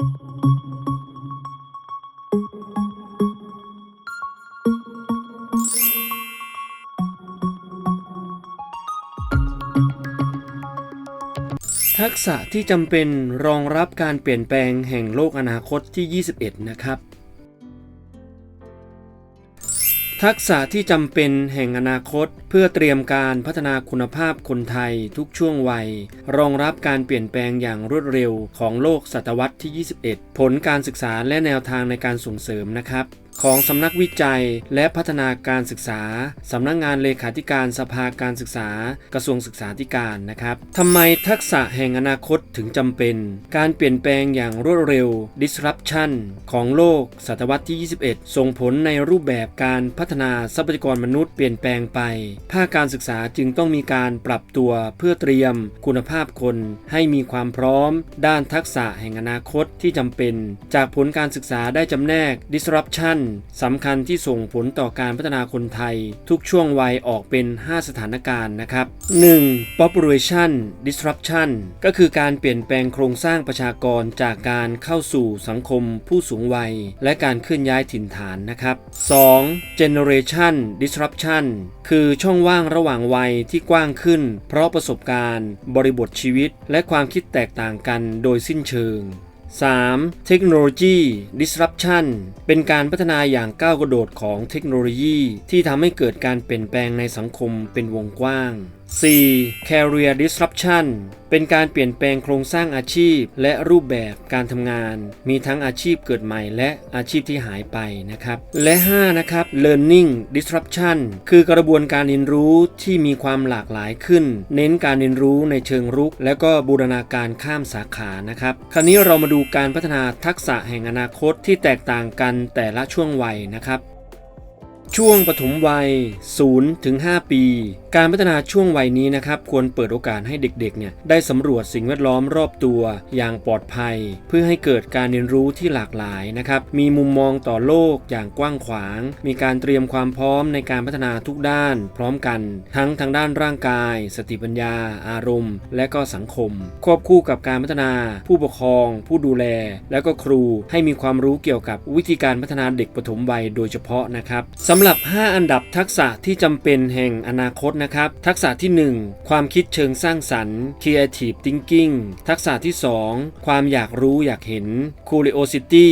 ทักษะที่จำเป็นรองรับการเปลี่ยนแปลงแห่งโลกอนาคตที่ 21 นะครับ ทักษะที่จำเป็นแห่งอนาคต เพื่อเตรียมการพัฒนาคุณภาพคนไทยทุกช่วงวัย รองรับการเปลี่ยนแปลงอย่างรวดเร็วของโลกศตวรรษที่ 21 ผลการศึกษาและแนวทางในการส่งเสริมนะครับ ของสำนักวิจัยและพัฒนาการศึกษา สำนักงานเลขาธิการสภาการศึกษา กระทรวงศึกษาธิการนะครับทำไมทักษะแห่งอนาคตถึงจำเป็น การเปลี่ยนแปลงอย่างรวดเร็ว disruption ของโลกศตวรรษที่ 21 ส่งผลในรูปแบบการพัฒนาทรัพยากรมนุษย์เปลี่ยนแปลงไป ภาคการศึกษาจึงต้องมีการปรับตัวเพื่อเตรียมคุณภาพคนให้มีความพร้อม ด้านทักษะแห่งอนาคตที่จำเป็น จากผลการศึกษาได้จำแนก disruption สำคัญที่ส่งผลต่อการพัฒนาคนไทย ทุกช่วงวัยออกเป็น 5 สถานการณ์นะครับ 1. population disruption ก็คือการเปลี่ยนแปลงโครงสร้างประชากรจากการเข้าสู่สังคมผู้สูงวัย และการเคลื่อนย้ายถิ่นฐานนะครับ 2. generation disruption คือช่องว่างระหว่างวัยที่กว้างขึ้น เพราะประสบการณ์ บริบทชีวิต และความคิดแตกต่างกันโดยสิ้นเชิง 3. เทคโนโลยี disruption เป็นการพัฒนาอย่างก้าวกระโดดของเทคโนโลยี ที่ทำให้เกิดการเปลี่ยนแปลงในสังคมเป็นวงกว้าง 4. career disruption เป็นการเปลี่ยนแปลงโครงสร้างอาชีพ และรูปแบบการทำงาน มีทั้งอาชีพเกิดใหม่และอาชีพที่หายไปนะครับ และ 5 นะครับ learning disruption คือกระบวนการเรียนรู้ที่มีความหลากหลายขึ้น เน้นการเรียนรู้ในเชิงรุก และก็บูรณาการข้ามสาขานะครับ คราวนี้เรามาดูการพัฒนาทักษะแห่งอนาคตที่แตกต่างกันแต่ละช่วงวัยนะครับ ช่วงปฐมวัย0ถึง5ปีการพัฒนาช่วงวัยนี้นะครับควรเปิดโอกาสให้เด็กๆเนี่ยได้สำรวจสิ่งแวดล้อมรอบตัวอย่างปลอดภัย เพื่อให้เกิดการเรียนรู้ที่หลากหลายนะครับมีมุมมองต่อโลกอย่างกว้างขวาง มีการเตรียมความพร้อมในการพัฒนาทุกด้าน พร้อมกัน ทั้งทางด้านร่างกาย สติปัญญา อารมณ์ และก็สังคม ควบคู่กับการพัฒนา ผู้ปกครอง ผู้ดูแล และก็ครูให้มีความรู้เกี่ยวกับวิธีการพัฒนาเด็กปฐมวัยโดยเฉพาะนะครับสำหรับ 5 อันดับทักษะที่จำเป็นแห่งอนาคตนะครับ ทักษะที่ 1 ความคิดเชิงสร้างสรรค์ creative thinking ทักษะที่ 2 ความอยากรู้อยากเห็น curiosity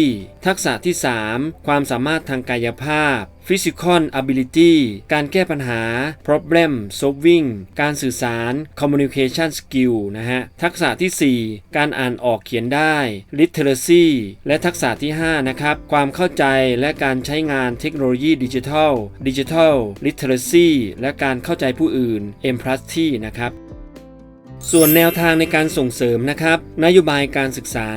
ทักษะที่ 3 ความสามารถทางกายภาพ Physical Ability การแก้ปัญหา Problem Solving การสื่อสาร Communication Skill นะฮะ ทักษะที่ 4 การอ่านออกเขียนได้ Literacy และทักษะที่ 5 นะครับ ความเข้าใจและการใช้งานเทคโนโลยีดิจิทัล Digital Literacy และการเข้าใจผู้อื่น Empathy นะครับ ส่วนแนวทางในการส่งเสริมนะครับนโยบายการศึกษา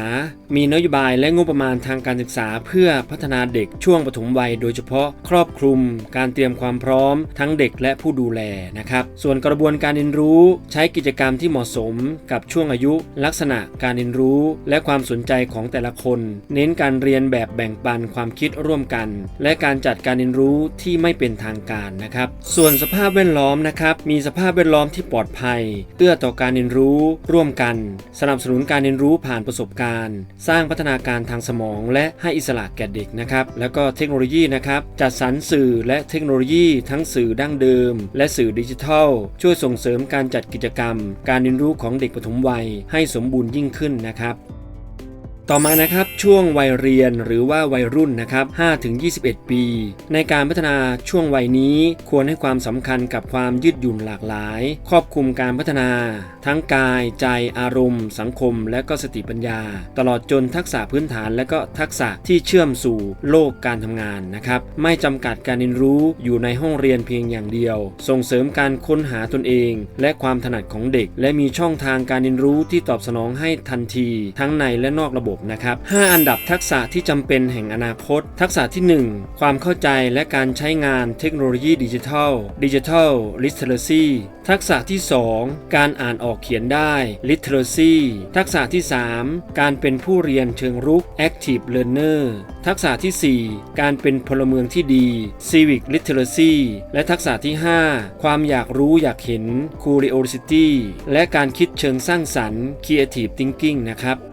มีนโยบายและงบประมาณทางการศึกษา เพื่อพัฒนาเด็กช่วงปฐมวัย โดยเฉพาะครอบคลุม การเตรียมความพร้อม ทั้งเด็กและผู้ดูแลนะครับส่วนกระบวนการเรียนรู้ใช้กิจกรรมที่เหมาะสมกับช่วงอายุ ลักษณะการเรียนรู้และความสนใจของแต่ละคน เน้นการเรียนแบบแบ่งปันความคิดร่วมกัน และการจัดการเรียนรู้ที่ไม่เป็นทางการนะครับส่วนสภาพแวดล้อมนะครับมีสภาพแวดล้อมที่ปลอดภัยเอื้อต่อการรียนรู้ ร่วมกัน สนับสนุนการเรียนรู้ผ่านประสบการณ์ สร้างพัฒนาการทางสมอง และให้อิสระแก่เด็กนะครับ แล้วก็เทคโนโลยีนะครับจัดสรรสื่อและเทคโนโลยีทั้งสื่อดั้งเดิม และสื่อดิจิทัล ช่วยส่งเสริมการจัดกิจกรรม การเรียนรู้ของเด็กปฐมวัย ให้สมบูรณ์ยิ่งขึ้นนะครับ ต่อมานะครับช่วงวัยเรียนหรือว่าวัยรุ่นนะครับ5-21 ปี ในการพัฒนาช่วงวัยนี้ควรให้ความสำคัญกับความยืดหยุ่นหลากหลาย ครอบคลุมการพัฒนา ทั้งกาย ใจอารมณ์ สังคม และก็สติปัญญา ตลอดจนทักษะพื้นฐานและก็ทักษะที่เชื่อมสู่โลกการทำงานนะครับไม่จำกัดการเรียนรู้อยู่ในห้องเรียนเพียงอย่างเดียว ส่งเสริมการค้นหาตนเอง และความถนัดของเด็ก และมีช่องทางการเรียนรู้ที่ตอบสนองให้ทันที ทั้งในและนอกระบบนะครับ 5 อันดับทักษะที่จำเป็นแห่งอนาคต ทักษะที่ 1 ความเข้าใจและการใช้งานเทคโนโลยีดิจิทัล Digital Literacy ทักษะที่ 2 การอ่านออกเขียนได้ Literacy ทักษะที่ 3 การเป็นผู้เรียนเชิงรุก Active Learner ทักษะทีสี่ 4 การเป็นพลเมืองที่ดี Civic Literacy และทักษะที่ 5 ความอยากรู้อยากเห็น Curiosity และการคิดเชิงสร้างสรรค์ Creative Thinking นะครับ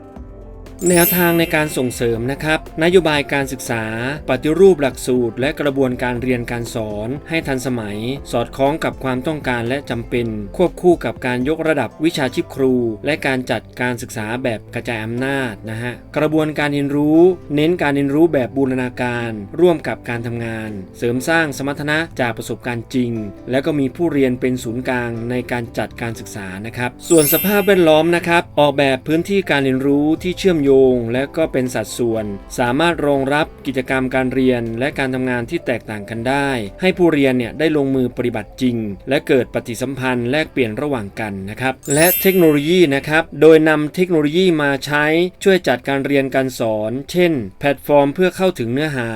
แนวทางในการส่งเสริมนะครับ นโยบายการศึกษา ปฏิรูปหลักสูตร และกระบวนการเรียนการสอน ให้ทันสมัย สอดคล้องกับความต้องการและจำเป็น ควบคู่กับการยกระดับวิชาชีพครู และการจัดการศึกษาแบบกระจายอำนาจนะฮะกระบวนการเรียนรู้ เน้นการเรียนรู้แบบบูรณาการ ร่วมกับการทำงาน เสริมสร้างสมรรถนะจากประสบการณ์จริง และก็มีผู้เรียนเป็นศูนย์กลางในการจัดการศึกษานะครับส่วนสภาพแวดล้อมนะครับออกแบบพื้นที่การเรียนรู้ที่เชื่อมโยง และก็เป็นสัดส่วน สามารถรองรับกิจกรรมการเรียน และการทำงานที่แตกต่างกันได้ ให้ผู้เรียนเนี่ยได้ลงมือปฏิบัติจริง และเกิดปฏิสัมพันธ์แลกเปลี่ยนระหว่างกันนะครับ และเทคโนโลยีนะครับ โดยนำเทคโนโลยีมาใช้ช่วยจัดการเรียนการสอน เช่น แพลตฟอร์มเพื่อเข้าถึงเนื้อหา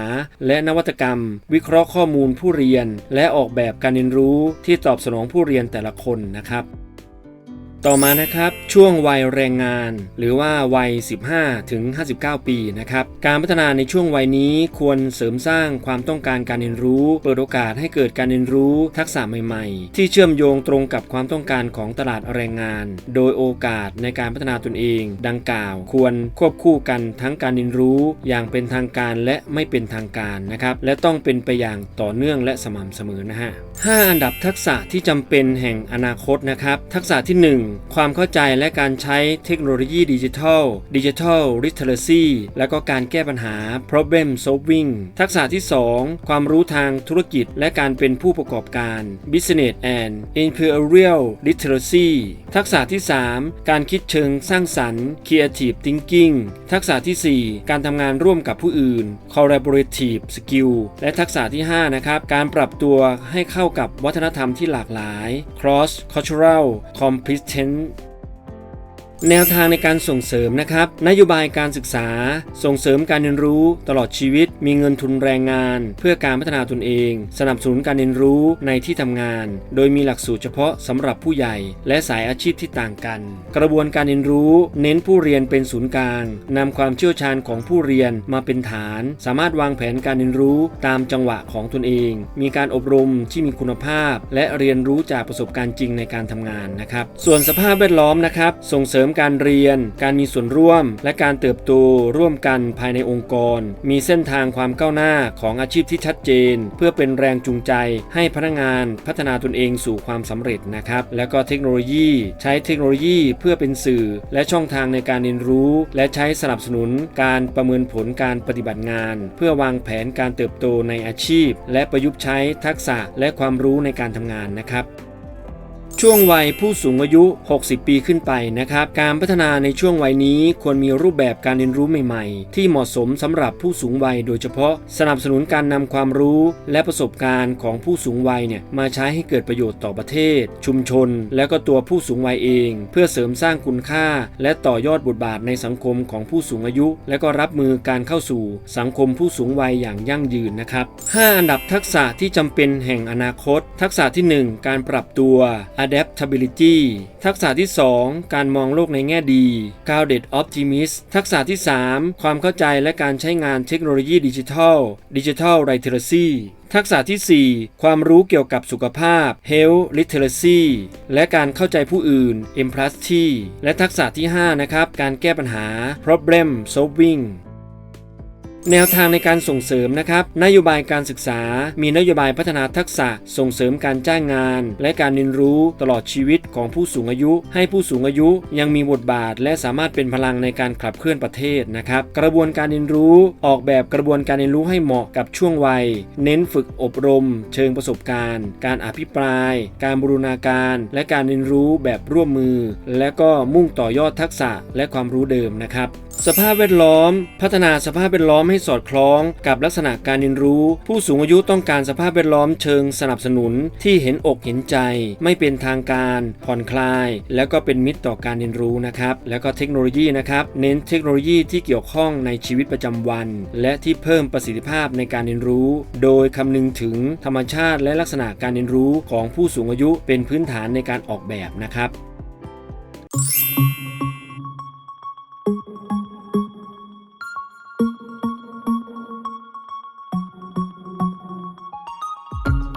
และนวัตกรรม วิเคราะห์ข้อมูลผู้เรียน และออกแบบการเรียนรู้ที่ตอบสนองผู้เรียนแต่ละคนนะครับ ต่อมานะครับช่วงวัยแรงงาน หรือว่าวัย 15 ถึง 59 ปีนะครับการพัฒนาในช่วงวัยนี้ควรเสริมสร้างความต้องการการเรียนรู้ เปิดโอกาสให้เกิดการเรียนรู้ทักษะใหม่ๆ ที่เชื่อมโยงตรงกับความต้องการของตลาดแรงงาน โดยโอกาสในการพัฒนาตนเอง ดังกล่าว ควรควบคู่กันทั้งการเรียนรู้อย่างเป็นทางการและไม่เป็นทางการนะครับและต้องเป็นไปอย่างต่อเนื่องและสม่ำเสมอนะฮะ5อันดับทักษะที่จำเป็นแห่งอนาคตนะครับทักษะที่ 1ความเข้าใจและการใช้เทคโนโลยีดิจิทัลดิจิทัล literacy และก็การแก้ปัญหา problem solving ทักษะที่ 2 ความรู้ทางธุรกิจและการเป็นผู้ประกอบการ business and imperial literacy ทักษะที่ 3 การคิดเชิงสร้างสรรค์ creative thinking ทักษะที่ 4 การทำงานร่วมกับผู้อื่น collaborative skill และทักษะที่ 5 นะครับ การปรับตัวให้เข้ากับวัฒนธรรมที่หลากหลาย cross cultural competence can แนวทางในการส่งเสริมนะครับ นโยบายการศึกษา ส่งเสริมการเรียนรู้ตลอดชีวิต มีเงินทุนแรงงาน เพื่อการพัฒนาตนเอง สนับสนุนการเรียนรู้ในที่ทำงาน โดยมีหลักสูตรเฉพาะสำหรับผู้ใหญ่ และสายอาชีพที่ต่างกัน กระบวนการเรียนรู้ เน้นผู้เรียนเป็นศูนย์กลางนำความเชี่ยวชาญของผู้เรียนมาเป็นฐาน สามารถวางแผนการเรียนรู้ตามจังหวะของตนเอง มีการอบรมที่มีคุณภาพ และเรียนรู้จากประสบการณ์จริงในการทำงานนะครับ ส่วนสภาพแวดล้อมนะครับ ส่งเสริมการเรียน การมีส่วนร่วม และการเติบโตร่วมกันภายในองค์กร มีเส้นทางความก้าวหน้าของอาชีพที่ชัดเจน เพื่อเป็นแรงจูงใจให้พนักงานพัฒนาตนเองสู่ความสำเร็จนะครับ แล้วก็เทคโนโลยี ใช้เทคโนโลยีเพื่อเป็นสื่อ และช่องทางในการเรียนรู้ และใช้สนับสนุนการประเมินผลการปฏิบัติงาน เพื่อวางแผนการเติบโตในอาชีพ และประยุกต์ใช้ทักษะและความรู้ในการทำงานนะครับ ช่วงวัยผู้สูงอายุ 60 ปีขึ้นไปนะครับ การพัฒนาในช่วงวัยนี้ควรมีรูปแบบการเรียนรู้ใหม่ๆ ที่เหมาะสมสำหรับผู้สูงวัย โดยเฉพาะสนับสนุนการนำความรู้และประสบการณ์ของผู้สูงวัยเนี่ยมาใช้ให้เกิดประโยชน์ต่อประเทศ ชุมชน และก็ตัวผู้สูงวัยเอง เพื่อเสริมสร้างคุณค่า และต่อยอดบทบาทในสังคมของผู้สูงอายุ และก็รับมือการเข้าสู่สังคมผู้สูงวัยอย่างยั่งยืนนะครับ 5 อันดับทักษะที่จำเป็นแห่งอนาคต ทักษะที่ 1 การปรับตัว adaptability ทักษะที่ 2 การมองโลกในแง่ดี grounded optimist ทักษะที่ 3 ความเข้าใจและการใช้งานเทคโนโลยีดิจิทัล digital literacy ทักษะที่ 4 ความรู้เกี่ยวกับสุขภาพ health literacy และการเข้าใจผู้อื่น empathy และทักษะที่ 5 นะครับ การแก้ปัญหา problem solving แนวทางในการส่งเสริมนะครับ นโยบายการศึกษา มีนโยบายพัฒนาทักษะ ส่งเสริมการจ้างงาน และการเรียนรู้ตลอดชีวิตของผู้สูงอายุ ให้ผู้สูงอายุยังมีบทบาท และสามารถเป็นพลังในการขับเคลื่อนประเทศนะครับ กระบวนการเรียนรู้ออกแบบกระบวนการเรียนรู้ให้เหมาะกับช่วงวัย เน้นฝึกอบรม เชิงประสบการณ์ การอภิปราย การบูรณาการ และการเรียนรู้แบบร่วมมือ และก็มุ่งต่อยอดทักษะและความรู้เดิมนะครับ สภาพแวดล้อม พัฒนาสภาพแวดล้อมให้สอดคล้องกับลักษณะการเรียนรู้ ผู้สูงอายุต้องการสภาพแวดล้อมเชิงสนับสนุนที่เห็นอกเห็นใจ ไม่เป็นทางการผ่อนคลาย แล้วก็เป็นมิตรต่อการเรียนรู้นะครับ แล้วก็เทคโนโลยีนะครับ เน้นเทคโนโลยีที่เกี่ยวข้องในชีวิตประจำวัน และที่เพิ่มประสิทธิภาพในการเรียนรู้ โดยคำนึงถึงธรรมชาติและลักษณะการเรียนรู้ของผู้สูงอายุเป็นพื้นฐานในการออกแบบนะครับ